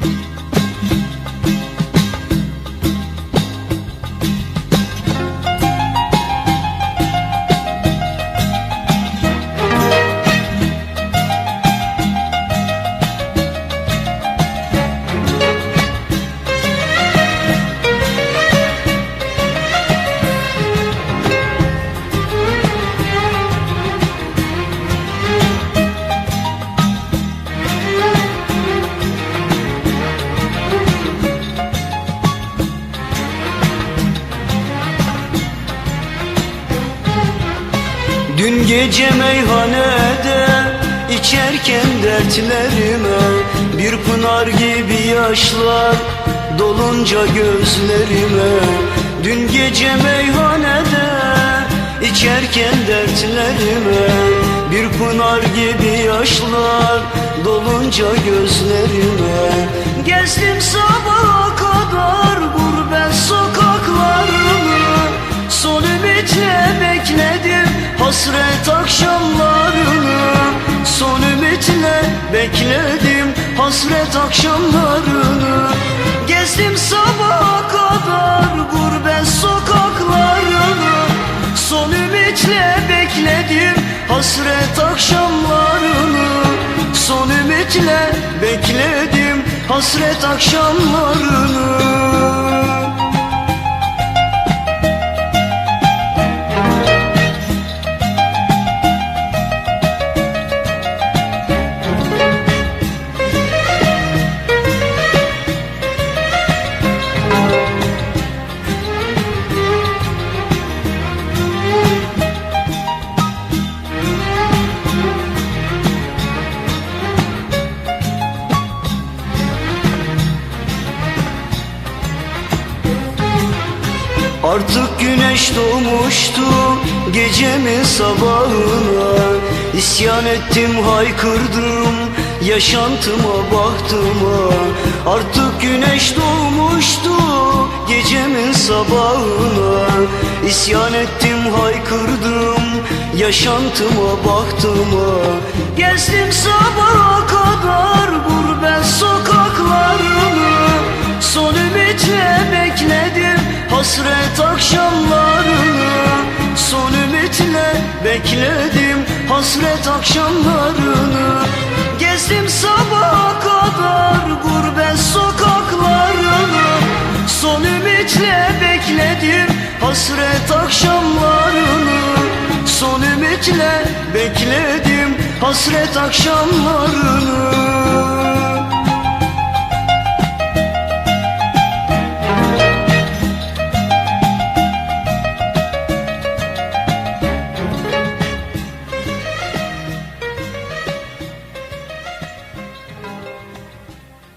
Bye. Dün gece meyhanede içerken dertlerime Bir pınar gibi yaşlar dolunca gözlerime. Dün gece meyhanede içerken dertlerime Bir pınar gibi yaşlar dolunca gözlerime. Gezdim sabaha hasret akşamlarını Son ümitle bekledim. Hasret akşamlarını Gezdim sabaha kadar gurbet sokaklarını. Son ümitle bekledim hasret akşamlarını. Son ümitle bekledim hasret akşamlarını Artık güneş doğmuştu gecemin sabahına. İsyan ettim haykırdım yaşantıma bahtıma Artık güneş doğmuştu gecemin sabahına. İsyan ettim haykırdım yaşantıma bahtıma Gezdim sabaha hasret akşamlarını Son ümitle bekledim. Hasret akşamlarını Gezdim sabaha kadar gurbet sokaklarını Son ümitle bekledim. Hasret akşamlarını Son ümitle bekledim. Hasret akşamlarını